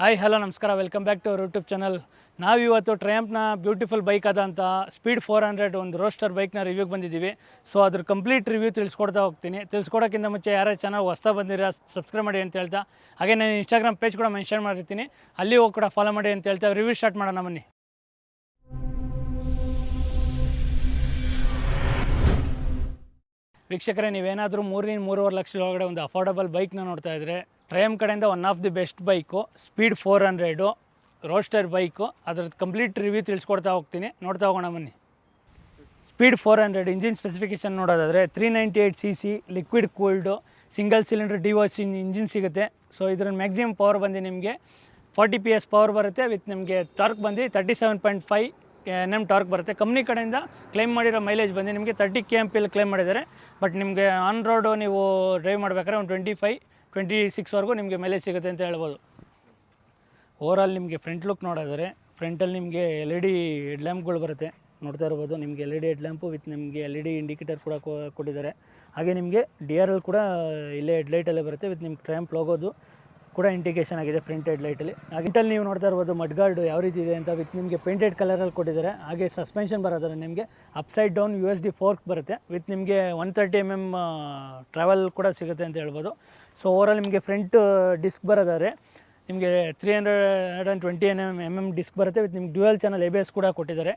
Hi hello ನಮಸ್ಕಾರ. Welcome back to our YouTube channel ನಾವಿವತ್ತು ಟ್ರಯಂಪ್ನ ಬ್ಯೂಟಿಫುಲ್ ಬೈಕ್ ಆದಂಥ ಸ್ಪೀಡ್ ಫೋರ್ ಹಂಡ್ರೆಡ್ ಒಂದು ರೋಸ್ಟರ್ ಬೈಕ್ನ ರಿವ್ಯೂಗೆ ಬಂದಿದ್ದೀವಿ. ಸೊ ಅದ್ರ ಕಂಪ್ಲೀಟ್ ರಿವ್ಯೂ ತಿಳಿಸ್ಕೊಡ್ತಾ ಹೋಗ್ತೀನಿ. ತಿಳಿಸ್ಕೊಡೋಕ್ಕಿಂತ ಮುಂಚೆ ಯಾರೇ ಚಾನಲ್ ಹೊಸ್ತಾ ಬಂದಿರ ಸಬ್ಸ್ಕ್ರೈಬ್ ಮಾಡಿ ಅಂತ ಹೇಳ್ತಾ. ಹಾಗೆ ನಾನು ಇನ್ಸ್ಟಾಗ್ರಾಮ್ ಪೇಜ್ ಕೂಡ ಮೆನ್ಷನ್ ಮಾಡಿರ್ತೀನಿ. ಅಲ್ಲಿ ಹೋಗಿ ಕೂಡ ಫಾಲೋ ಮಾಡಿ ಅಂತ ಹೇಳ್ತಾ. ರಿವ್ಯೂ ಸ್ಟಾರ್ಟ್ ಮಾಡೋಣ ಬನ್ನಿ. ವೀಕ್ಷಕರೇ, ನೀವೇನಾದರೂ ಮೂರಿಂದ ಮೂರುವರೆ ಲಕ್ಷದ ಒಳಗಡೆ ಒಂದು ಅಫೋರ್ಡಬಲ್ ಬೈಕ್ನ ನೋಡ್ತಾ ಇದ್ದರೆ ಟ್ರಯಮ್ ಕಡೆಯಿಂದ one of the best bike Speed four hundred roadster bike ಅದ್ರದ್ದು ಕಂಪ್ಲೀಟ್ ರಿವ್ಯೂ ತಿಳಿಸ್ಕೊಡ್ತಾ ಹೋಗ್ತೀನಿ. ನೋಡ್ತಾ ಹೋಗೋಣ ಬನ್ನಿ. Speed four hundred engine specification ನೋಡೋದಾದರೆ three ninety eight C C liquid cooled single cylinder ಡಿವೋಸ್ engine ಸಿಗುತ್ತೆ. ಸೊ ಇದ್ರ ಮ್ಯಾಕ್ಸಿಮಮ್ ಪವರ್ ಬಂದು ನಿಮಗೆ ಫಾರ್ಟಿ ಪಿ ಎಸ್ ಪವರ್ ಬರುತ್ತೆ ವಿತ್ ನಿಮಗೆ ಟಾರ್ಕ್ ಬಂದು thirty seven point five N M torque ಬರುತ್ತೆ. Company ಕಡೆಯಿಂದ ಕ್ಲೈಮ್ ಮಾಡಿರೋ ಮೈಲೇಜ್ ಬಂದು ನಿಮಗೆ thirty K M P L claim ಮಾಡಿದ್ದಾರೆ. ಬಟ್ ನಿಮಗೆ ಆನ್ ರೋಡು ನೀವು ಡ್ರೈವ್ ಮಾಡಬೇಕಾದ್ರೆ ಒಂದು ಟ್ವೆಂಟಿ ಫೈವ್ ಟ್ವೆಂಟಿ ಸಿಕ್ಸ್ವರೆಗೂ ನಿಮಗೆ ಮೈಲೇಜ್ ಸಿಗುತ್ತೆ ಅಂತ ಹೇಳ್ಬೋದು. ಓವರಾಲ್ ನಿಮಗೆ ಫ್ರಂಟ್ ಲುಕ್ ನೋಡಿದರೆ ಫ್ರಂಟಲ್ಲಿ ನಿಮಗೆ ಎಲ್ ಇ ಡಿ ಹೆಡ್ ಲ್ಯಾಂಪ್ಗಳು ಬರುತ್ತೆ. ನೋಡ್ತಾ ಇರ್ಬೋದು, ನಿಮಗೆ L E D head lamp with ನಿಮಗೆ ಎಲ್ ಇ ಡಿ ಇಂಡಿಕೇಟರ್ ಕೂಡ ಕೊಟ್ಟಿದ್ದಾರೆ. ಹಾಗೆ ನಿಮಗೆ ಡಿ ಆರ್ ಎಲ್ ಕೂಡ ಇಲ್ಲೇ ಹೆಡ್ಲೈಟಲ್ಲೇ ಬರುತ್ತೆ ವಿತ್ ನಿಮ್ಮ ಟ್ರ್ಯಾಂಪ್ ಲೋಗೋದು ಕೂಡ ಇಂಡಿಕೇಷನ್ ಆಗಿದೆ ಫ್ರಂಟ್ ಹೆಡ್ಲೈಟಲ್ಲಿ ಹಾಗೆ ಇಂಟಲ್ಲಿ ನೀವು ನೋಡ್ತಾ ಇರ್ಬೋದು ಮಡ್ಗಾರ್ಡು ಯಾವ ರೀತಿ ಇದೆ ಅಂತ ವಿತ್ ನಿಮಗೆ ಪೇಂಟೆಡ್ ಕಲರಲ್ಲಿ ಕೊಟ್ಟಿದ್ದಾರೆ. ಹಾಗೆ ಸಸ್ಪೆನ್ಷನ್ ಬರೋದ್ರೆ ನಿಮಗೆ upside down U S D fork ಬರುತ್ತೆ. ವಿತ್ ನಿಮಗೆ one thirty M M travel ಕೂಡ ಸಿಗುತ್ತೆ ಅಂತ ಹೇಳ್ಬೋದು. ಸೊ ಓವರಾಲ್ ನಿಮಗೆ ಫ್ರಂಟ್ ಡಿಸ್ಕ್ ಬರೋದಾದ್ರೆ, ನಿಮಗೆ three hundred and twenty N M M M disc ಬರುತ್ತೆ ವಿತ್ ನಿಮ್ಗೆ dual channel A B S ಕೂಡ ಕೊಟ್ಟಿದ್ದಾರೆ.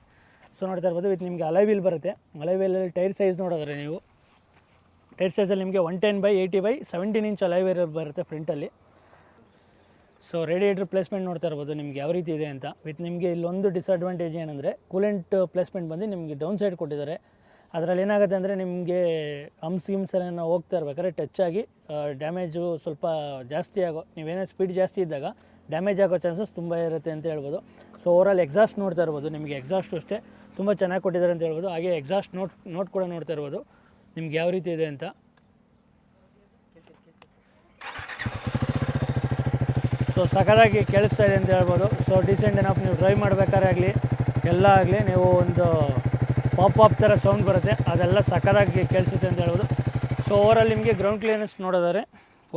ಸೊ ನೋಡ್ತಾ ಇರ್ಬೋದು ವಿತ್ ನಿಮಗೆ ಅಲೈ ವೀಲ್ ಬರುತ್ತೆ. ಅಲೈ ವೀಲಲ್ಲಿ ಟೈರ್ ಸೈಜ್ ನೋಡಿದ್ರೆ ನೀವು ಟೈರ್ ಸೈಜಲ್ಲಿ ನಿಮಗೆ one ten by eighty by seventeen inch alloy wheel ಬರುತ್ತೆ ಫ್ರಂಟಲ್ಲಿ ಸೊ ರೇಡಿಯೇಟರ್ ಪ್ಲೇಸ್ಮೆಂಟ್ ನೋಡ್ತಾ ಇರ್ಬೋದು ನಿಮಗೆ ಯಾವ ರೀತಿ ಇದೆ ಅಂತ. ವಿತ್ ನಿಮಗೆ ಇಲ್ಲೊಂದು ಡಿಸ್ಅಡ್ವಾಂಟೇಜ್ ಏನಂದರೆ ಕೂಲೆಂಟ್ ಪ್ಲೇಸ್ಮೆಂಟ್ ಬಂದು ನಿಮಗೆ ಡೌನ್ ಸೈಡ್ ಕೊಟ್ಟಿದ್ದಾರೆ. ಅದರಲ್ಲಿ ಏನಾಗುತ್ತೆ ಅಂದರೆ ನಿಮಗೆ ಹಮ್ಸ್ ಗಿಮ್ಸ್ ಎಲ್ಲ ಹೋಗ್ತಾ ಇರ್ಬೇಕಾದ್ರೆ ಟಚ್ ಆಗಿ ಡ್ಯಾಮೇಜು ಸ್ವಲ್ಪ ಜಾಸ್ತಿ ಆಗೋ ನೀವೇನೋ ಸ್ಪೀಡ್ ಜಾಸ್ತಿ ಇದ್ದಾಗ ಡ್ಯಾಮೇಜ್ ಆಗೋ ಚಾನ್ಸಸ್ ತುಂಬ ಇರುತ್ತೆ ಅಂತ ಹೇಳ್ಬೋದು. ಸೊ ಓವರಾಲ್ ಎಕ್ಸಾಸ್ಟ್ ನೋಡ್ತಾ ಇರ್ಬೋದು, ನಿಮಗೆ ಎಕ್ಸಾಸ್ಟು ಅಷ್ಟೇ ತುಂಬ ಚೆನ್ನಾಗಿ ಕೊಟ್ಟಿದ್ದಾರೆ ಅಂತ ಹೇಳ್ಬೋದು. ಹಾಗೆ ಎಕ್ಸಾಸ್ಟ್ ನೋಟ್ ನೋಟ್ ಕೂಡ ನೋಡ್ತಾ ಇರ್ಬೋದು. ನಿಮ್ಗೆ ಯಾವ ರೀತಿ ಇದೆ ಅಂತ? ಸೊ ಸಖತ್ತಾಗಿ ಕೇಳಿಸ್ತಾ ಇದೆ ಅಂತ ಹೇಳ್ಬೋದು. ಸೊ ಡಿಸೆಂಟ್ ಏನಪ್ಪ ನೀವು ಡ್ರೈವ್ ಮಾಡ್ಬೇಕಾದ್ರೆ ಆಗಲಿ, ಎಲ್ಲ ಆಗಲಿ, ನೀವು ಒಂದು ಪಾಪ್ ಥರ ಸೌಂಡ್ ಬರುತ್ತೆ. ಅದೆಲ್ಲ ಸಖತ್ತಾಗಿ ಕೇಳಿಸುತ್ತೆ ಅಂತ ಹೇಳ್ಬೋದು. ಸೊ ಓವರಾಲ್ ನಿಮಗೆ ಗ್ರೌಂಡ್ ಕ್ಲಿಯರೆನ್ಸ್ ನೋಡೋದಾದ್ರೆ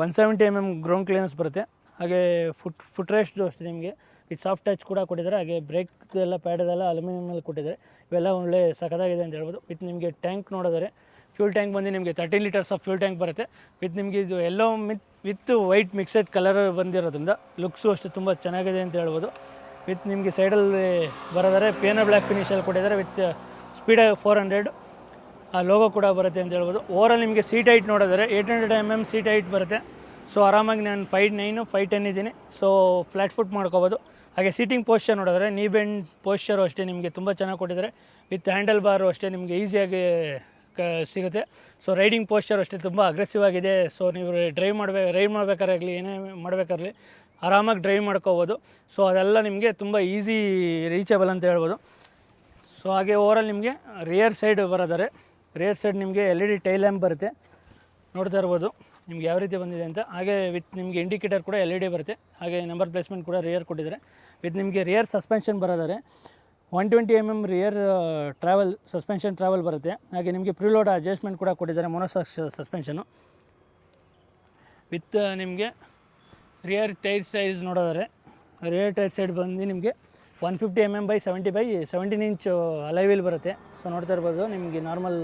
one seventy M M ground clearance ಬರುತ್ತೆ. ಹಾಗೆ ಫುಟ್ ಫುಟ್ ರೆಸ್ಟು ಅಷ್ಟೇ ನಿಮಗೆ. ವಿತ್ ಸಾಫ್ಟ್ ಟಚ್ ಕೂಡ ಕೊಟ್ಟಿದ್ದಾರೆ. ಹಾಗೆ ಬ್ರೇಕ್ ಎಲ್ಲ ಪ್ಯಾಡ್ ಎಲ್ಲ ಅಲ್ಯೂಮಿನಿಯಮಲ್ಲಿ ಕೊಟ್ಟಿದ್ದಾರೆ. ಇವೆಲ್ಲ ಒಳ್ಳೆ ಸಖತ್ತಾಗಿದೆ ಅಂತ ಹೇಳ್ಬೋದು. ವಿತ್ ನಿಮಗೆ ಟ್ಯಾಂಕ್ ನೋಡಿದರೆ ಫ್ಯೂಲ್ ಟ್ಯಾಂಕ್ ಬಂದು ನಿಮಗೆ thirty litres of fuel tank ಬರುತ್ತೆ. ವಿತ್ ನಿಮಗೆ ಇದು yellow with with white mixed colour ಬಂದಿರೋದ್ರಿಂದ ಲುಕ್ಸು ಅಷ್ಟೇ ತುಂಬ ಚೆನ್ನಾಗಿದೆ ಅಂತ ಹೇಳ್ಬೋದು. ವಿತ್ ನಿಮಗೆ ಸೈಡಲ್ಲಿ ಬರೋದಾರೆ ಪೇನ ಬ್ಲ್ಯಾಕ್ ಫಿನಿಷಲ್ಲಿ ಕೊಟ್ಟಿದ್ದಾರೆ. ವಿತ್ ಸ್ಪೀಡ್ ಫೋರ್ ಹಂಡ್ರೆಡ್ ಆ ಲೋಗೋ ಕೂಡ ಬರುತ್ತೆ ಅಂತ ಹೇಳ್ಬೋದು. ಓವರಾಲ್ ನಿಮಗೆ ಸೀಟ್ ಹೈಟ್ ನೋಡಿದರೆ eight hundred M M seat height ಬರುತ್ತೆ. ಸೊ ಆರಾಮಾಗಿ ನಾನು ಫೈವ್ ನೈನು ಫೈವ್ ಟೆನ್ ಇದ್ದೀನಿ. ಸೊ ಫ್ಲ್ಯಾಟ್ ಫುಟ್ ಮಾಡ್ಕೋಬೋದು. ಹಾಗೆ ಸೀಟಿಂಗ್ ಪೋಶ್ಚರ್ ನೋಡಿದ್ರೆ ನೀ ಬೆಂಡ್ ಪೋಶ್ಚರು ಅಷ್ಟೇ ನಿಮಗೆ ತುಂಬ ಚೆನ್ನಾಗಿ ಕೊಟ್ಟಿದ್ದಾರೆ ವಿತ್ ಹ್ಯಾಂಡಲ್ ಬಾರು ಅಷ್ಟೇ ನಿಮಗೆ ಈಸಿಯಾಗಿ ಕ, ಸಿಗುತ್ತೆ. ಸೊ ರೈಡಿಂಗ್ ಪೋಸ್ಚರ್ ಅಷ್ಟೇ ತುಂಬ ಅಗ್ರೆಸಿವ್ ಆಗಿದೆ. ಸೊ ನೀವು ಡ್ರೈವ್ ಮಾಡಬೇಕು ರೈಡ್ ಮಾಡಬೇಕಾರಾಗಲಿ, ಏನೇ ಮಾಡಬೇಕಾಗಲಿ ಆರಾಮಾಗಿ ಡ್ರೈವ್ ಮಾಡ್ಕೋಬೋದು. ಸೊ ಅದೆಲ್ಲ ನಿಮಗೆ ತುಂಬ ಈಸಿ ರೀಚಬಲ್ ಅಂತ ಹೇಳ್ಬೋದು. ಸೊ ಹಾಗೆ ಓವರಲ್ ನಿಮಗೆ ರಿಯರ್ ಸೈಡ್ ಬರೋದಾರೆ ರಿಯರ್ ಸೈಡ್ ನಿಮಗೆ L E D tail lamp ಬರುತ್ತೆ. ನೋಡ್ತಾ ಇರ್ಬೋದು ನಿಮ್ಗೆ ಯಾವ ರೀತಿ ಬಂದಿದೆ ಅಂತ. ಹಾಗೆ ವಿತ್ ನಿಮಗೆ ಇಂಡಿಕೇಟರ್ ಕೂಡ ಎಲ್ ಇ ಡಿ ಬರುತ್ತೆ. ಹಾಗೆ ನಂಬರ್ ಪ್ಲೇಸ್ಮೆಂಟ್ ಕೂಡ ರಿಯರ್ ಕೊಟ್ಟಿದ್ದಾರೆ. ವಿತ್ ನಿಮಗೆ rear suspension ಬರೋದಾರೆ one twenty M M rear travel suspension travel ಬರುತ್ತೆ. ಹಾಗೆ ನಿಮಗೆ ಪ್ರಿಲೋಡ್ ಅಡ್ಜಸ್ಟ್ಮೆಂಟ್ ಕೂಡ ಕೊಟ್ಟಿದ್ದಾರೆ ಮೊನೋಸಾಕ್ಸ್ ಸಸ್ಪೆನ್ಷನು ವಿತ್ ನಿಮಗೆ ರಿಯರ್ ಟೈರ್ ಸೈಜ್ ನೋಡೋದಾರೆ ರಿಯರ್ ಟೈರ್ ಸೈಡ್ ಬಂದು ನಿಮಗೆ one fifty M M by seventy by seventeen inch alloy wheel ಬರುತ್ತೆ. ಸೊ ನೋಡ್ತಾ ಇರ್ಬೋದು, ನಿಮಗೆ ನಾರ್ಮಲ್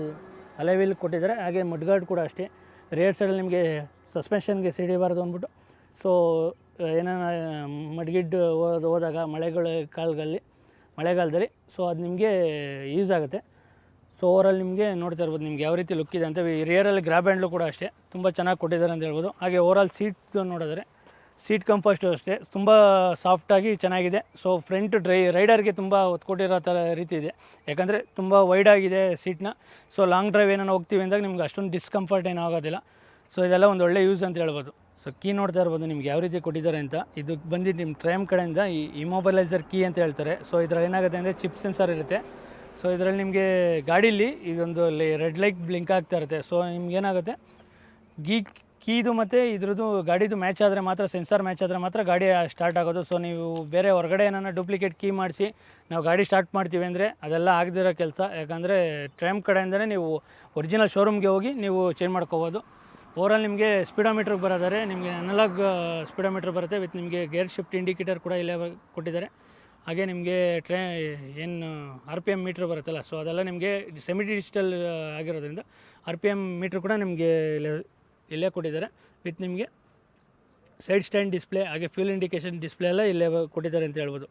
ಅಲೈವೀಲ್ ಕೊಟ್ಟಿದ್ದಾರೆ. ಹಾಗೆ ಮಡ್ಗಾರ್ಡ್ ಕೂಡ ಅಷ್ಟೇ. ರೇಡ್ ಸೈಡಲ್ಲಿ ನಿಮಗೆ ಸಸ್ಪೆನ್ಷನ್ಗೆ ಸಿಡಿಬಾರ್ದು ಅಂದ್ಬಿಟ್ಟು. ಸೊ ಏನಾನ ಮಡ್ಗಿಡ್ ಹೋದ, ಹೋದಾಗ ಮಳೆಗಳ ಕಾಲದಲ್ಲಿ, ಮಳೆಗಾಲದಲ್ಲಿ ಸೊ ಅದು ನಿಮಗೆ ಯೂಸ್ ಆಗುತ್ತೆ. ಸೊ ಓವರಾಲ್ ನಿಮಗೆ ನೋಡ್ತಾ ಇರ್ಬೋದು, ನಿಮ್ಗೆ ಯಾವ ರೀತಿ ಲುಕ್ ಇದೆ ಅಂತ. ರಿಯರಲ್ಲಿ ಗ್ರಾಬ್ ಹ್ಯಾಂಡ್ಲು ಕೂಡ ಅಷ್ಟೇ. ತುಂಬ ಚೆನ್ನಾಗಿ ಕೊಟ್ಟಿದ್ದಾರೆ ಅಂತ ಹೇಳ್ಬೋದು. ಹಾಗೆ ಓವರಾಲ್ ಸೀಟ್ ನೋಡಿದ್ರೆ ಸೀಟ್ ಕಂಫರ್ಟು ಅಷ್ಟೇ. ತುಂಬ ಸಾಫ್ಟಾಗಿ ಚೆನ್ನಾಗಿದೆ. ಸೊ ಫ್ರಂಟ್ ಡ್ರೈ ರೈಡರ್ಗೆ ತುಂಬ ಒತ್ತು ಕೊಟ್ಟಿರೋ ಥರ ರೀತಿ ಇದೆ. ಯಾಕಂದರೆ ತುಂಬ ವೈಡಾಗಿದೆ ಸೀಟ್ನ ಸೊ ಲಾಂಗ್ ಡ್ರೈವ್ ಏನಾರು ಹೋಗ್ತೀವಿ ಅಂದಾಗ ನಿಮ್ಗೆ ಅಷ್ಟೊಂದು ಡಿಸ್ಕಂಫರ್ಟ್ ಏನೂ ಆಗೋದಿಲ್ಲ. ಸೊ ಇದೆಲ್ಲ ಒಂದು ಒಳ್ಳೆ ಯೂಸ್ ಅಂತ ಹೇಳ್ಬೋದು. ಸೊ ಕೀ ನೋಡ್ತಾ ಇರ್ಬೋದು ನಿಮ್ಗೆ ಯಾವ ರೀತಿ ಕೊಟ್ಟಿದ್ದಾರೆ ಅಂತ. ಇದು ಬಂದು ನಿಮ್ಮ ಟ್ರೈಮ್ ಕಡೆಯಿಂದ ಈ ಇಮೊಬಲೈಸರ್ ಕೀ ಅಂತ ಹೇಳ್ತಾರೆ. ಸೊ ಇದ್ರಲ್ಲಿ ಏನಾಗುತ್ತೆ ಅಂದರೆ ಚಿಪ್ ಸೆನ್ಸರ್ ಇರುತ್ತೆ. ಸೊ ಇದರಲ್ಲಿ ನಿಮಗೆ ಗಾಡೀಲಿ ಇದೊಂದು ರೆಡ್ ಲೈಟ್ ಬ್ಲಿಂಕ್ ಆಗ್ತಾ ಇರುತ್ತೆ. ಸೊ ನಿಮ್ಗೆ ಏನಾಗುತ್ತೆ? ಗೀ ಕೀದು ಮತ್ತು ಇದ್ರದ್ದು ಗಾಡಿದು ಮ್ಯಾಚ್ ಆದರೆ ಮಾತ್ರ ಸೆನ್ಸರ್ ಮ್ಯಾಚ್ ಆದರೆ ಮಾತ್ರ ಗಾಡಿ ಸ್ಟಾರ್ಟ್ ಆಗೋದು. ಸೊ ನೀವು ಬೇರೆ ಹೊರಗಡೆ ಏನಾರ ಡೂಪ್ಲಿಕೇಟ್ ಕೀ ಮಾಡಿಸಿ, ನಾವು ಗಾಡಿ ಸ್ಟಾರ್ಟ್ ಮಾಡ್ತೀವಿ ಅಂದರೆ ಅದೆಲ್ಲ ಆಗದಿರೋ ಕೆಲಸ. ಯಾಕಂದರೆ ಟ್ರೈಮ್ ಕಡೆಯಿಂದಲೇ ನೀವು ಒರಿಜಿನಲ್ ಶೋರೂಮ್ಗೆ ಹೋಗಿ ನೀವು ಚೇಂಜ್ ಮಾಡ್ಕೋಬೋದು. ಓವರಾಲ್ ನಿಮಗೆ ಸ್ಪೀಡೋಮೀಟ್ರಿಗೆ ಬರೋದಾರೆ, ನಿಮಗೆ ಅನಲಾಗ್ ಸ್ಪೀಡೋಮೀಟ್ರ್ ಬರುತ್ತೆ ವಿತ್ ನಿಮಗೆ ಗೇರ್ ಶಿಫ್ಟ್ ಇಂಡಿಕೇಟರ್ ಕೂಡ ಇಲ್ಲೇ ಕೊಟ್ಟಿದ್ದಾರೆ. ಹಾಗೆ ನಿಮಗೆ ಟ್ರೇ ಏನು ಆರ್ ಪಿ ಎಂ ಮೀಟ್ರ್ ಬರುತ್ತಲ್ಲ ಸೊ ಅದೆಲ್ಲ ನಿಮಗೆ ಸೆಮಿ ಡಿಜಿಟಲ್ ಆಗಿರೋದ್ರಿಂದ ಆರ್ ಪಿ ಎಂ ಮೀಟ್ರ್ ಕೂಡ ನಿಮಗೆ ಇಲ್ಲೇ ಕೊಟ್ಟಿದ್ದಾರೆ. ವಿತ್ ನಿಮಗೆ ಸೈಡ್ ಸ್ಟ್ಯಾಂಡ್ ಡಿಸ್ಪ್ಲೇ ಹಾಗೆ ಫ್ಯೂಲ್ ಇಂಡಿಕೇಶನ್ ಡಿಸ್ಪ್ಲೇ ಎಲ್ಲ ಇಲ್ಲೇ ಕೊಟ್ಟಿದ್ದಾರೆ ಅಂತ ಹೇಳ್ಬೋದು.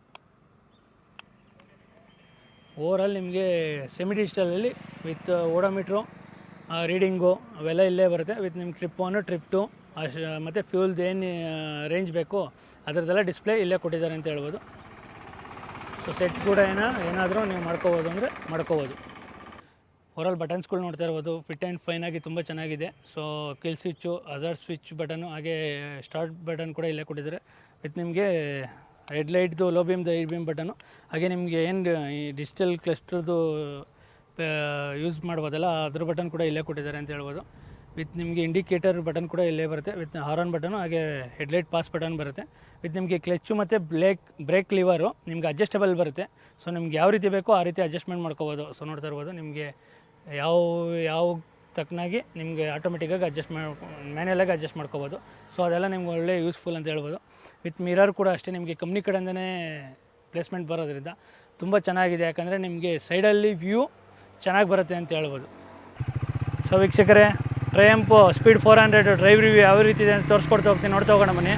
ಓವರಾಲ್ ನಿಮಗೆ ಸೆಮಿ ಡಿಜಿಟಲಲ್ಲಿ ವಿತ್ ಓಡೋಮೀಟ್ರು ರೀಡಿಂಗು ಅವೆಲ್ಲ ಇಲ್ಲೇ ಬರುತ್ತೆ. ವಿತ್ ನಿಮ್ಗೆ ಟ್ರಿಪ್ ಒನ್ ಟ್ರಿಪ್ ಟು ಅಷ್ಟು ಮತ್ತು ಫ್ಯೂಲ್ದು ಏನು ರೇಂಜ್ ಬೇಕು ಅದರದ್ದೆಲ್ಲ ಡಿಸ್ಪ್ಲೇ ಇಲ್ಲೇ ಕೊಟ್ಟಿದ್ದಾರೆ ಅಂತ ಹೇಳ್ಬೋದು. ಸೊ ಸೆಟ್ ಕೂಡ ಏನೋ, ಏನಾದರೂ ನೀವು ಮಾಡ್ಕೋಬೋದು ಅಂದರೆ ಮಾಡ್ಕೋಬೋದು. ಓವರಾಲ್ ಬಟನ್ಸ್ಗಳು ನೋಡ್ತಾ ಇರ್ಬೋದು. ಫಿಟ್ ಆ್ಯಂಡ್ ಆಗಿ ತುಂಬ ಚೆನ್ನಾಗಿದೆ. So kill switch other switch button ಹಾಗೆ ಸ್ಟಾರ್ಟ್ ಬಟನ್ ಕೂಡ ಇಲ್ಲೇ ಕೊಟ್ಟಿದ್ದಾರೆ. ವಿತ್ ನಿಮಗೆ ಹೆಡ್ಲೈಟ್ದು ಲೋ ಬೀಮ್ದು ದೈ ಬೀಮ್ ಬಟನು ಹಾಗೆ ನಿಮಗೆ ಏನು, ಈ ಡಿಜಿಟಲ್ ಕ್ಲಸ್ಟರ್ದು ಯೂಸ್ ಮಾಡ್ಬೋದಲ್ಲ, ಅದ್ರ ಬಟನ್ ಕೂಡ ಇಲ್ಲೇ ಕೊಟ್ಟಿದ್ದಾರೆ ಅಂತ ಹೇಳ್ಬೋದು. ವಿತ್ ನಿಮಗೆ ಇಂಡಿಕೇಟರ್ ಬಟನ್ ಕೂಡ ಇಲ್ಲೇ ಬರುತ್ತೆ. ವಿತ್ ಹಾರನ್ ಬಟನು ಹಾಗೆ ಹೆಡ್ಲೈಟ್ ಪಾಸ್ ಬಟನ್ ಬರುತ್ತೆ. ವಿತ್ ನಿಮಗೆ ಕ್ಲಚ್ಚು ಮತ್ತು ಬ್ಲೇಕ್ ಬ್ರೇಕ್ ಲಿವರು ನಿಮ್ಗೆ ಅಡ್ಜಸ್ಟಬಲ್ ಬರುತ್ತೆ. ಸೊ ನಿಮ್ಗೆ ಯಾವ ರೀತಿ ಬೇಕೋ ಆ ರೀತಿ ಅಡ್ಜಸ್ಟ್ಮೆಂಟ್ ಮಾಡ್ಕೋಬೋದು. ಸೊ ನೋಡ್ತಾ ಇರ್ಬೋದು, ನಿಮಗೆ ಯಾವ ಯಾವ ತಕ್ಕನಾಗಿ ನಿಮಗೆ ಆಟೋಮೆಟಿಕ್ಕಾಗಿ ಅಡ್ಜಸ್ಟ್ ಮಾಡಿ ಮ್ಯಾನ್ಯಲಾಗಿ ಅಡ್ಜಸ್ಟ್ ಮಾಡ್ಕೋಬೋದು. ಸೊ ಅದೆಲ್ಲ ನಿಮ್ಗೆ ಒಳ್ಳೆ ಯೂಸ್ಫುಲ್ ಅಂತ ಹೇಳ್ಬೋದು. ವಿತ್ ಮಿರರ್ ಕೂಡ ಅಷ್ಟೇ ನಿಮಗೆ ಕಂಪ್ನಿ ಕಡೆಯಿಂದನೇ ಪ್ಲೇಸ್ಮೆಂಟ್ ಬರೋದ್ರಿಂದ ತುಂಬ ಚೆನ್ನಾಗಿದೆ. ಯಾಕಂದರೆ ನಿಮಗೆ ಸೈಡಲ್ಲಿ ವ್ಯೂ ಚೆನ್ನಾಗಿ ಬರುತ್ತೆ ಅಂತ ಹೇಳ್ಬೋದು. ಸೊ ವೀಕ್ಷಕರೇ Triumph Speed four hundred drive review ಯಾವ ರೀತಿ ಇದೆ ಅಂತ ತೋರಿಸ್ಕೊಡ್ತಾ ಹೋಗ್ತೀನಿ. ನೋಡ್ತಾ ಹೋಗೋಣ ಬನ್ನಿ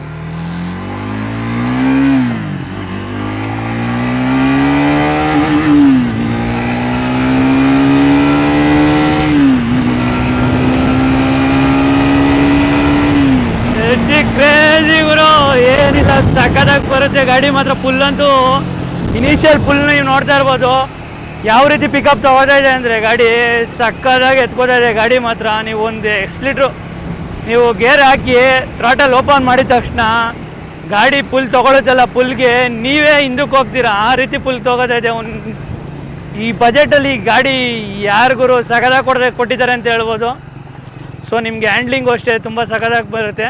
ಕ್ರೇಜಿ ಗುರು ಏನಿಲ್ಲ ಸಖತ್ತಾಗಿ ಬರುತ್ತೆ ಗಾಡಿ ಮಾತ್ರ ಫುಲ್ ಅಂತೂ ಇನಿಷಿಯಲ್ ಫುಲ್ ನೀವು ನೋಡ್ತಾ ಇರ್ಬೋದು. ಯಾವ ರೀತಿ ಪಿಕಪ್ ತಗೋತಾ ಇದೆ ಅಂದರೆ ಗಾಡಿ ಸಕ್ಕದಾಗಿ ಎತ್ಕೋತಾ ಇದೆ. ಗಾಡಿ ಮಾತ್ರ ನೀವು ಒಂದು ಎಕ್ಸ್ ಲೀಟ್ರು ನೀವು ಗೇರ್ ಹಾಕಿ ಥ್ರಾಟಲ್ ಓಪನ್ ಮಾಡಿದ ತಕ್ಷಣ ಗಾಡಿ ಫುಲ್ ತೊಗೊಳುತ್ತಲ್ಲ ಫುಲ್ಗೆ ನೀವೇ ಹಿಂದಕ್ಕೆ ಹೋಗ್ತೀರಾ? ಆ ರೀತಿ ಫುಲ್ ತೊಗೋತಾ ಇದೆ. ಒಂದು ಈ ಬಜೆಟಲ್ಲಿ ಗಾಡಿ ಯಾರಿಗೂ ಸಗದಾಗಿ ಕೊಡದೆ ಕೊಟ್ಟಿದ್ದಾರೆ ಅಂತ ಹೇಳ್ಬೋದು. ಸೊ ನಿಮಗೆ ಹ್ಯಾಂಡ್ಲಿಂಗು ಅಷ್ಟೇ ತುಂಬ ಸಗದಾಗಿ ಬರುತ್ತೆ.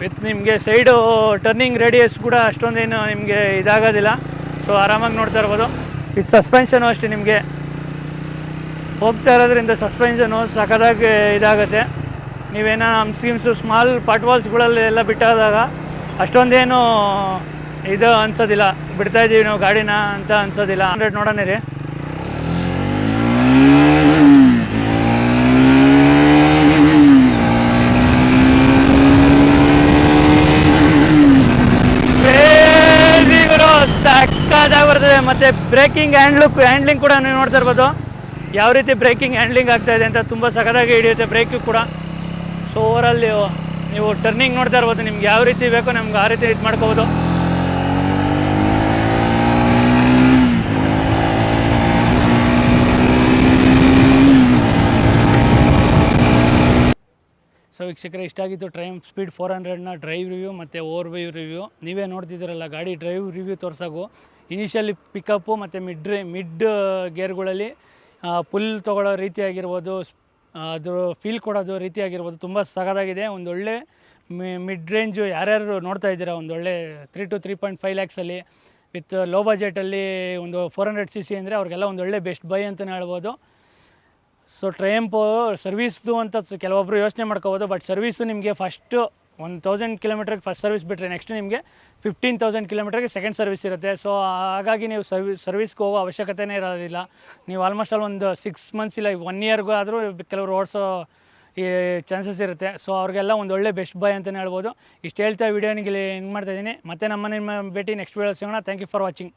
ವಿತ್ ನಿಮಗೆ ಸೈಡು ಟರ್ನಿಂಗ್ ರೇಡಿಯಸ್ ಕೂಡ ಅಷ್ಟೊಂದೇನು ನಿಮಗೆ ಇದಾಗೋದಿಲ್ಲ. ಸೊ ಆರಾಮಾಗಿ ನೋಡ್ತಾ ಇರ್ಬೋದು. ವಿತ್ ಸಸ್ಪೆನ್ಷನು ಅಷ್ಟೇ ನಿಮಗೆ. ಹೋಗ್ತಾ ಇರೋದ್ರಿಂದ ಸಸ್ಪೆನ್ಷನು ಸಖತ್ತಾಗಿ ಇದಾಗುತ್ತೆ. ನೀವೇನೋ ಸ್ಕೀಮ್ಸು ಸ್ಮಾಲ್ ಪಾಟ್ವಾಲ್ಸ್ಗಳಲ್ಲಿ ಎಲ್ಲ ಬಿಟ್ಟಾದಾಗ ಅಷ್ಟೊಂದೇನು ಇದು ಅನ್ಸೋದಿಲ್ಲ. ಬಿಡ್ತಾ ಇದ್ದೀವಿ ನಾವು ಗಾಡಿನ ಅಂತ ಅನ್ಸೋದಿಲ್ಲ. ಹಂಡ್ರೆಡ್ ನೋಡೋಣ ರೀ. ಮತ್ತೆ ಬ್ರೇಕಿಂಗ್ ಹ್ಯಾಂಡ್ಲು ಹ್ಯಾಂಡ್ಲಿಂಗ್ ಕೂಡ ನೀವು ನೋಡ್ತಾ ಇರ್ಬೋದು. ಯಾವ ರೀತಿ ಬ್ರೇಕಿಂಗ್ ಹ್ಯಾಂಡ್ಲಿಂಗ್ ಆಗ್ತಾ ಇದೆ ಅಂತ ತುಂಬ ಸಖತ್ತಾಗಿ ಹಿಡಿಯುತ್ತೆ ಬ್ರೇಕ್ ಕೂಡ. ಸೊ ಓವರಲ್ಲಿ ನೀವು ಟರ್ನಿಂಗ್ ನೋಡ್ತಾ ಇರ್ಬೋದು. ನಿಮ್ಗೆ ಯಾವ ರೀತಿ ಬೇಕೋ ನಮ್ಗೆ ಆ ರೀತಿ ಇದು ಮಾಡ್ಕೋಬೋದು. ಸೊ ವೀಕ್ಷಕರ, ಇಷ್ಟ ಆಗಿತ್ತು ಟ್ರೈಮ್ ಸ್ಪೀಡ್ ಫೋರ್ ಹಂಡ್ರೆಡ್ನ ಡ್ರೈವ್ ರಿವ್ಯೂ ಮತ್ತು ಓವರ್ ವ್ಯೂ ರಿವ್ಯೂ ನೀವೇ ನೋಡ್ತಿದ್ದೀರಲ್ಲ, ಗಾಡಿ ಡ್ರೈವ್ ರಿವ್ಯೂ ತೋರ್ಸಾಗು ಇನಿಷಿಯಲಿ ಪಿಕಪ್ಪು ಮತ್ತು ಮಿಡ್ ಮಿಡ್ ಗೇರ್ಗಳಲ್ಲಿ ಪುಲ್ ತೊಗೊಳ್ಳೋ ರೀತಿ ಆಗಿರ್ಬೋದು ಸ್- ಅದು ಫೀಲ್ ಕೊಡೋದು ರೀತಿ ಆಗಿರ್ಬೋದು ತುಂಬ ಸಗದಾಗಿದೆ. ಒಂದೊಳ್ಳೆ ಮಿಡ್ ರೇಂಜು ಯಾರ್ಯಾರು ನೋಡ್ತಾ ಇದ್ದೀರಾ? ಒಂದೊಳ್ಳೆ three two three point five ಲ್ಯಾಕ್ಸಲ್ಲಿ with low ಬಜೆಟಲ್ಲಿ ಒಂದು ಫೋರ್ ಹಂಡ್ರೆಡ್ ಸಿ ಸಿ ಅಂದರೆ ಅವ್ರಿಗೆಲ್ಲ ಒಂದೊಳ್ಳೆ ಬೆಸ್ಟ್ ಬೈ ಅಂತಲೇ ಹೇಳ್ಬೋದು. ಸೊ ಟ್ರಯಂಪು ಸರ್ವೀಸ್ದು ಅಂತ ಕೆಲವೊಬ್ಬರು ಯೋಚನೆ ಮಾಡ್ಕೋಬೋದು ಬಟ್ ಸರ್ವೀಸು ನಿಮಗೆ ಫಸ್ಟು ಒಂದು ತೌಸಂಡ್ ಕಿಲೋಮೀಟ್ರಿಗೆ ಫಸ್ಟ್ ಸರ್ವಿಸ್ ಬಿಟ್ಟರೆ ನೆಕ್ಸ್ಟ್ ನಿಮಗೆ ಫಿಫ್ಟೀನ್ ತೌಸಂಡ್ ಕಿಲೋಮೀಟ್ರಿಗೆ ಸೆಕೆಂಡ್ ಸರ್ವಿಸ್ ಇರುತ್ತೆ. ಸೊ ಹಾಗಾಗಿ ನೀವು ಸರ್ವಿಸ್ ಸರ್ವಿಸ್ಗೆ ಹೋಗೋ ಅವಶ್ಯಕತೆನೇ ಇರೋದಿಲ್ಲ. ನೀವು ಆಲ್ಮೋಸ್ಟ್ ಅಲ್ಲಿ ಒಂದು ಸಿಕ್ಸ್ ಮಂತ್ಸ್ ಇಲ್ಲ ಒನ್ ಇಯರ್ಗೂ ಆದರೂ ಕೆಲವರು ಓಡಿಸೋ, ಈ ಚಾನ್ಸಸ್ ಇರುತ್ತೆ. ಸೊ ಅವ್ರಿಗೆಲ್ಲ ಒಂದು ಒಳ್ಳೆ ಬೆಸ್ಟ್ ಬಾಯ್ ಅಂತಲೇ ಹೇಳ್ಬೋದು. ಇಷ್ಟು ಹೇಳ್ತಾ ವೀಡಿಯೋನಿಗೆ ಹಿಂಗೆ ಮಾಡ್ತಾಯಿದ್ದೀನಿ ಮತ್ತೆ ನಮ್ಮ ನಿಮ್ಮ ಭೇಟಿ ನೆಕ್ಸ್ಟ್ ವೀಡಿಯೋ ಸಿಗೋಣ. Thank you for watching